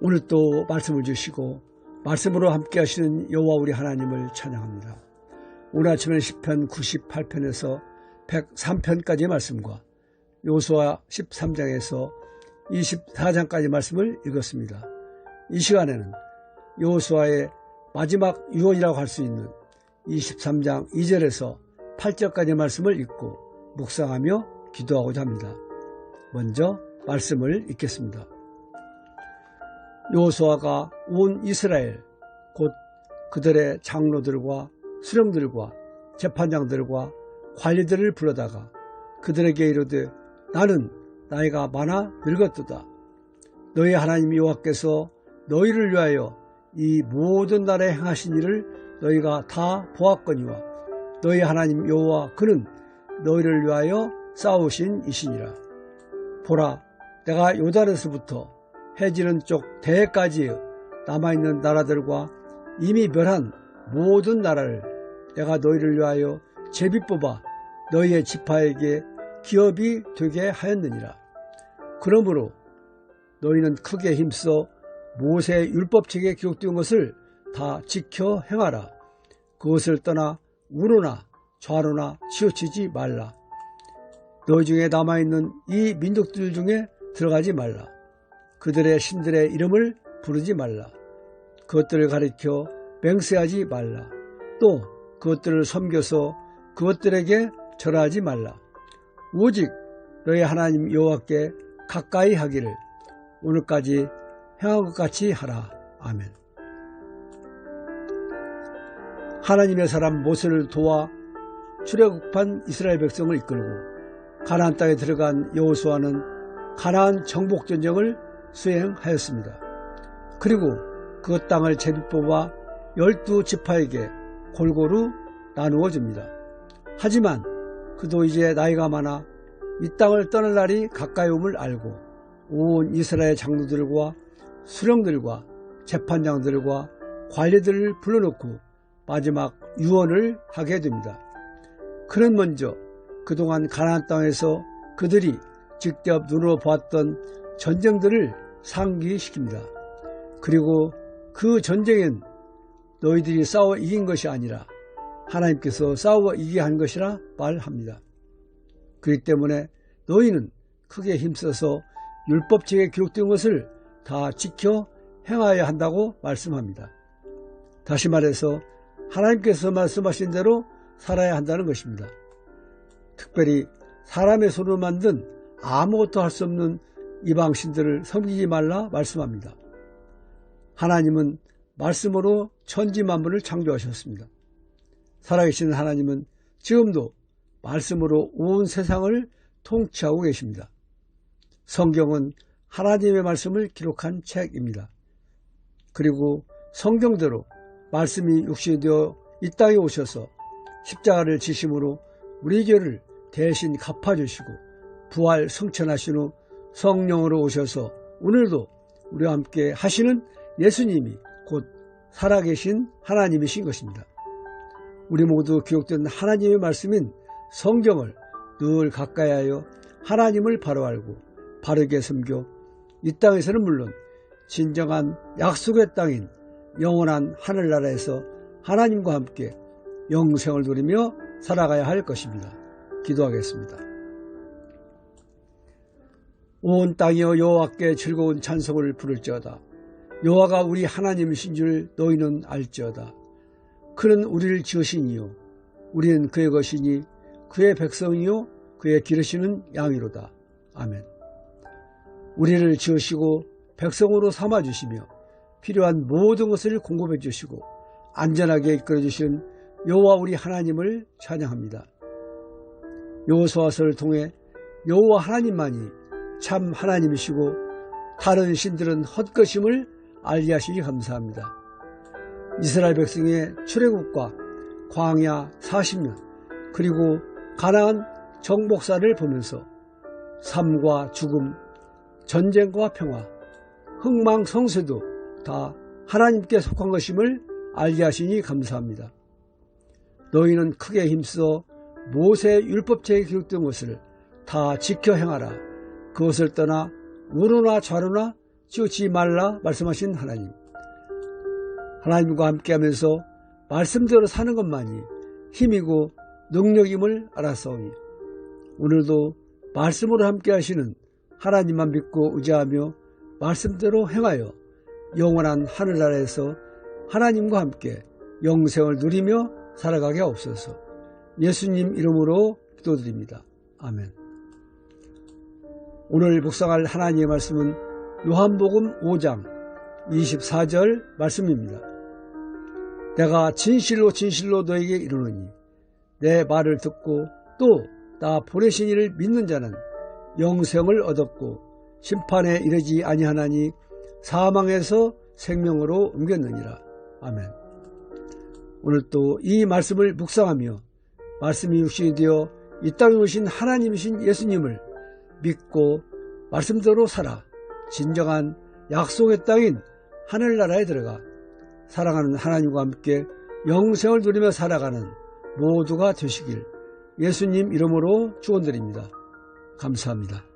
오늘 또 말씀을 주시고 말씀으로 함께 하시는 여호와 우리 하나님을 찬양합니다. 오늘 아침에 10편 98편에서 103편까지의 말씀과 요수와 13장에서 24장까지 말씀을 읽었습니다. 이 시간에는 요수와의 마지막 유언이라고 할 수 있는 23장 2절에서 8절까지의 말씀을 읽고 묵상하며 기도하고자 합니다. 먼저 말씀을 읽겠습니다. 요수아가 온 이스라엘 곧 그들의 장로들과 수령들과 재판장들과 관리들을 불러다가 그들에게 이르되 나는 나이가 많아 늙었도다. 너희 하나님 여호와께서 너희를 위하여 이 모든 날에 행하신 일을 너희가 다 보았거니와 너희 하나님 여호와 그는 너희를 위하여 싸우신 이시니라. 보라 내가 요단에서부터 해지는 쪽 대까지 남아있는 나라들과 이미 멸한 모든 나라를 내가 너희를 위하여 제비 뽑아 너희의 지파에게 기업이 되게 하였느니라. 그러므로 너희는 크게 힘써 모세의 율법책에 기록된 것을 다 지켜 행하라. 그것을 떠나 우로나 좌로나 치우치지 말라. 너희 중에 남아있는 이 민족들 중에 들어가지 말라. 그들의 신들의 이름을 부르지 말라. 그것들을 가리켜 맹세하지 말라. 또 그것들을 섬겨서 그것들에게 절하지 말라. 오직 너희 하나님 여호와께 가까이 하기를 오늘까지 행한 것 같이 하라. 아멘. 하나님의 사람 모세를 도와 출애굽한 이스라엘 백성을 이끌고 가나안 땅에 들어간 여호수아는 가나안 정복 전쟁을 수행하였습니다. 그리고 그 땅을 제비 뽑아 열두 지파에게 골고루 나누어 줍니다. 하지만 그도 이제 나이가 많아 이 땅을 떠날 날이 가까이 옴을 알고 온 이스라엘 장로들과 수령들과 재판장들과 관리들을 불러놓고 마지막 유언을 하게 됩니다. 그는 먼저 그동안 가나안 땅에서 그들이 직접 눈으로 보았던 전쟁들을 상기시킵니다. 그리고 그 전쟁엔 너희들이 싸워 이긴 것이 아니라 하나님께서 싸워 이기게 한 것이라 말합니다. 그렇기 때문에 너희는 크게 힘써서 율법책에 기록된 것을 다 지켜 행하여야 한다고 말씀합니다. 다시 말해서 하나님께서 말씀하신 대로 살아야 한다는 것입니다. 특별히 사람의 손으로 만든 아무것도 할 수 없는 이방 신들을 섬기지 말라 말씀합니다. 하나님은 말씀으로 천지 만물을 창조하셨습니다. 살아계신 하나님은 지금도 말씀으로 온 세상을 통치하고 계십니다. 성경은 하나님의 말씀을 기록한 책입니다. 그리고 성경대로 말씀이 육신이 되어 이 땅에 오셔서 십자가를 지심으로 우리 죄를 대신 갚아주시고 부활 성천하신 후 성령으로 오셔서 오늘도 우리와 함께 하시는 예수님이 곧 살아계신 하나님이신 것입니다. 우리 모두 기록된 하나님의 말씀인 성경을 늘 가까이 하여 하나님을 바로 알고 바르게 섬겨 이 땅에서는 물론 진정한 약속의 땅인 영원한 하늘나라에서 하나님과 함께 영생을 누리며 살아가야 할 것입니다. 기도하겠습니다. 온 땅이여 여호와께 즐거운 찬송을 부를지어다. 여호와가 우리 하나님이신 줄 너희는 알지어다. 그는 우리를 지으시니요 우리는 그의 것이니 그의 백성이요 그의 기르시는 양이로다. 아멘. 우리를 지으시고 백성으로 삼아 주시며 필요한 모든 것을 공급해 주시고 안전하게 이끌어 주시는 여호와 우리 하나님을 찬양합니다. 여호수아서를 통해 여호와 하나님만이 참 하나님이시고 다른 신들은 헛것임을 알게 하시니 감사합니다. 이스라엘 백성의 출애굽과 광야 40년 그리고 가나안 정복사를 보면서 삶과 죽음, 전쟁과 평화, 흥망성쇠도 다 하나님께 속한 것임을 알게 하시니 감사합니다. 너희는 크게 힘써 모세 율법책에 기록된 것을 다 지켜 행하라. 그것을 떠나 우로나 좌로나 치우치 말라 말씀하신 하나님. 하나님과 함께하면서 말씀대로 사는 것만이 힘이고 능력임을 알았사오니 오늘도 말씀으로 함께하시는 하나님만 믿고 의지하며 말씀대로 행하여 영원한 하늘나라에서 하나님과 함께 영생을 누리며 살아가게 없어서 예수님 이름으로 기도드립니다. 아멘. 오늘 묵상할 하나님의 말씀은 요한복음 5장 24절 말씀입니다. 내가 진실로 진실로 너에게 이르노니 내 말을 듣고 또 나 보내신 이를 믿는 자는 영생을 얻었고 심판에 이르지 아니하나니 사망에서 생명으로 옮겼느니라. 아멘. 오늘 또 이 말씀을 묵상하며 말씀이 육신이 되어 이 땅에 오신 하나님이신 예수님을 믿고 말씀대로 살아 진정한 약속의 땅인 하늘나라에 들어가 사랑하는 하나님과 함께 영생을 누리며 살아가는 모두가 되시길 예수님 이름으로 축원드립니다. 감사합니다.